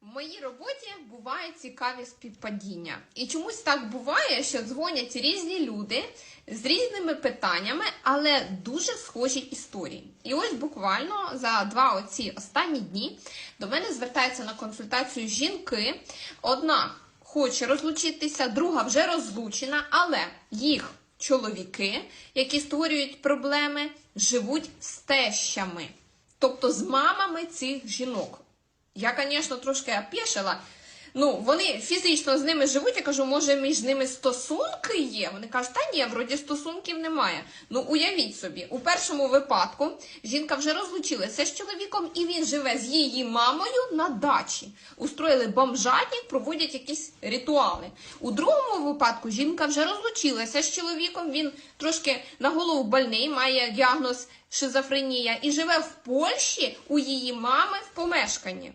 В моїй роботі бувають цікаві співпадіння. І чомусь так буває, що дзвонять різні люди з різними питаннями, але дуже схожі історії. І ось буквально за два оці останні дні до мене звертаються на консультацію жінки. Одна хоче розлучитися, друга вже розлучена, але їх чоловіки, які створюють проблеми, живуть з тещами, тобто з мамами цих жінок. Я, звісно, трошки опішила. Ну, вони фізично з ними живуть, я кажу, може, між ними стосунки є. Вони кажуть, та ні, вроді стосунків немає. Ну, уявіть собі, у першому випадку жінка вже розлучилася з чоловіком, і він живе з її мамою на дачі. Устроїли бомжатник, проводять якісь ритуали. У другому випадку жінка вже розлучилася з чоловіком, він трошки на голову больний, має діагноз шизофренія і живе в Польщі у її мами в помешканні.